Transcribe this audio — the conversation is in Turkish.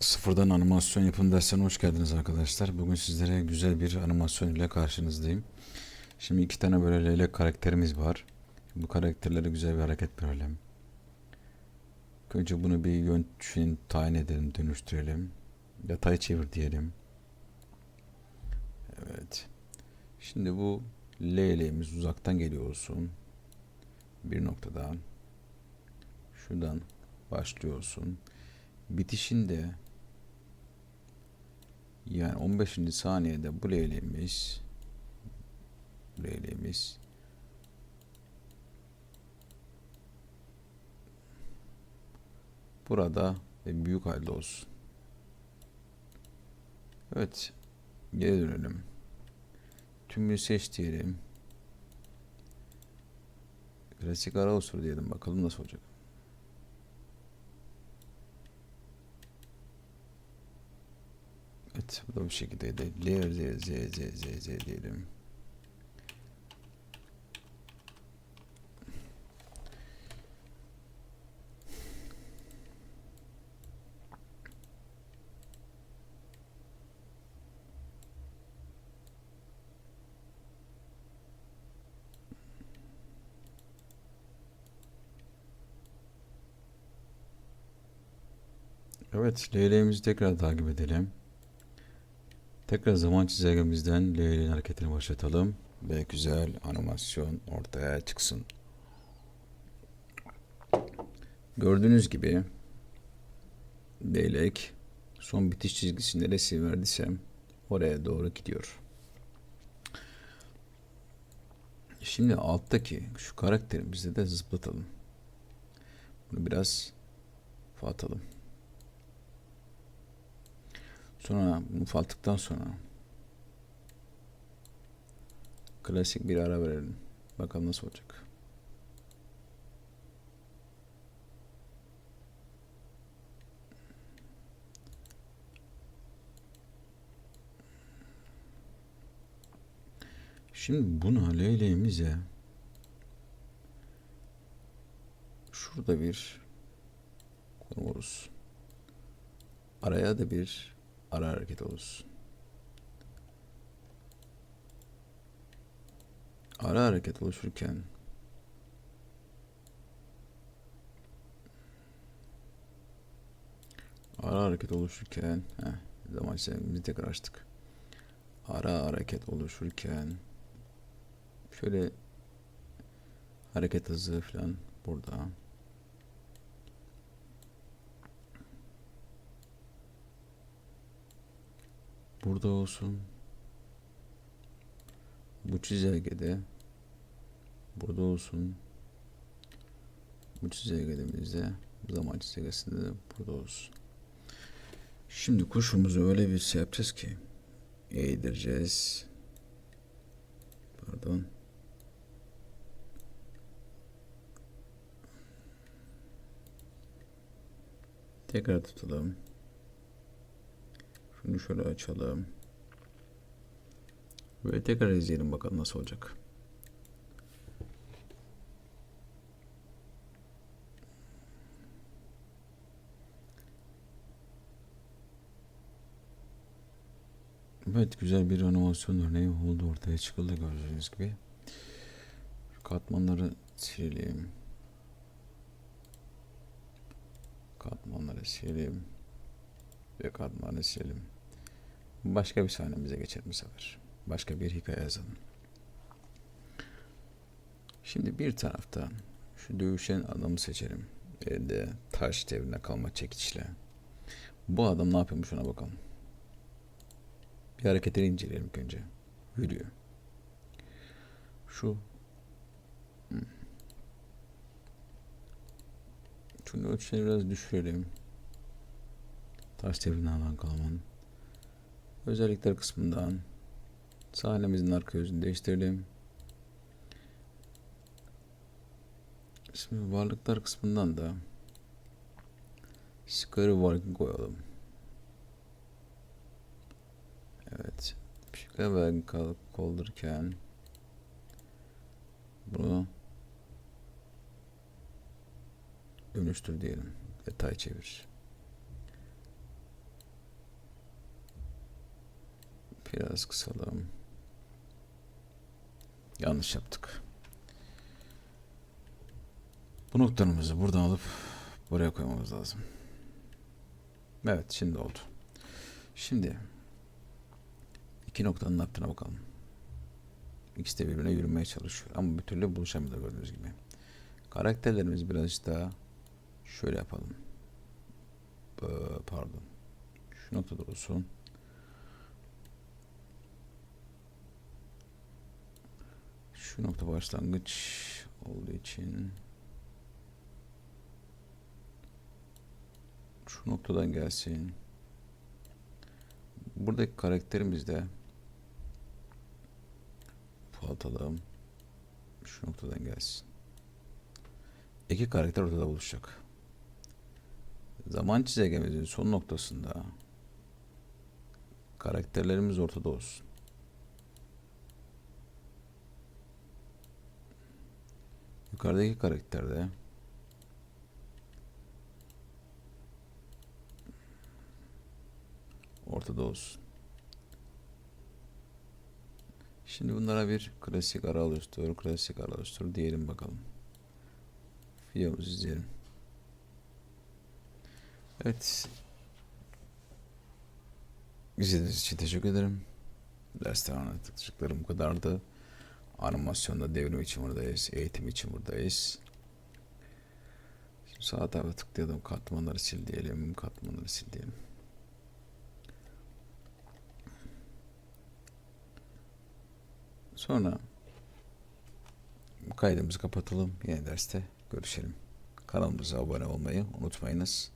Sıfırdan animasyon yapım derslerine hoş geldiniz arkadaşlar. Bugün sizlere güzel bir animasyon ile karşınızdayım. Şimdi iki tane böyle leylek karakterimiz var. Bu karakterlere güzel bir hareket verelim. Önce bunu bir yön tayin edelim, dönüştürelim. Yatay çevir diyelim. Evet. Şimdi bu leyleğimiz uzaktan geliyor olsun. Bir noktadan. Şuradan başlıyorsun. Bitişinde yani 15. saniyede bu leyleğimiz bu burada ve büyük halde olsun. Evet. Geri dönelim. Tümünü seç diyelim. Klasik ara usulü diyelim. Bakalım nasıl olacak. Bu da bu şekildeydi. Layer Z, Z, Z, Z, Z diyelim. Evet, leyleğimizi tekrar takip edelim. Tekrar zaman çizelgemizden leyleğin hareketini başlatalım ve güzel animasyon ortaya çıksın. Gördüğünüz gibi leylek son bitiş çizgisinde neresi verdiysem oraya doğru gidiyor. Şimdi alttaki şu karakterimizi de zıplatalım. Bunu biraz atalım. Sonra bunu faltıktan sonra klasik bir ara verelim. Bakalım nasıl olacak. Şimdi buna leyleğimize şurada bir konumuz araya da bir ara hareket olsun. Ara hareket oluşurken ara hareket oluşurken heh, zaman çizelgemizi tekrar açtık. Ara hareket oluşurken şöyle hareket hızı falan burada. Burada olsun. Bu çizelgede burada olsun. Bu çizelgemizde zaman çizelgesinde de burada olsun. Şimdi kuşumuzu öyle bir şey yapacağız ki eğdireceğiz. Pardon. Tekrar tutalım. Şunu şöyle açalım. Böyle tekrar izleyelim bakalım nasıl olacak. Evet güzel bir animasyon örneği oldu ortaya çıkıldı gördüğünüz gibi. Katmanları silelim. Katmanları silelim ve katmanı silelim. Başka bir sahnemize geçelim sefer. Başka bir hikaye yazalım. Şimdi bir taraftan şu dövüşen adamı seçelim. Elde taş devrine kalma çekiçle. Bu adam ne yapıyormuş ona bakalım. Bir hareketleri inceleyelim önce. Yürüyor. Şu hmm. Şunu ölçüleri biraz düşürelim. Taş devrine alan kalmanın. Özellikler kısmından sahnemizin arka yüzünü değiştirelim. Şimdi varlıklar kısmından da Scary Warg'ı koyalım. Evet. Scary Warg'ı kaldırırken bunu dönüştür diyelim. Detay çevir. Biraz kısalım. Yanlış yaptık. Bu noktalarımızı buradan alıp buraya koymamız lazım. Evet şimdi oldu. Şimdi iki noktanın yaptığına bakalım. İkisi de birbirine yürümeye çalışıyor. Ama bir türlü buluşamıyor gördüğünüz gibi. Karakterlerimizi birazcık daha şöyle yapalım. Ee, Pardon. Şu noktada olsun. Şu nokta başlangıç olduğu için şu noktadan gelsin. Buradaki karakterimiz de bu atalım. Şu noktadan gelsin. İki karakter ortada buluşacak. Zaman çizelgemizin son noktasında karakterlerimiz ortada olsun. Yukarıdaki karakterde ortada olsun. Şimdi bunlara bir klasik ara oluştur, klasik ara oluştur diyelim bakalım. Videomuzu izleyelim. Evet. İzlediğiniz için teşekkür ederim. Dersten anlattıklarım bu kadardı. Animasyonda devrim için buradayız. Eğitim için buradayız. Şimdi sağ tarafa tıklayalım. Katmanları sil diyelim. Katmanları sil diyelim. Sonra kaydımızı kapatalım. Yeni derste görüşelim. Kanalımıza abone olmayı unutmayınız.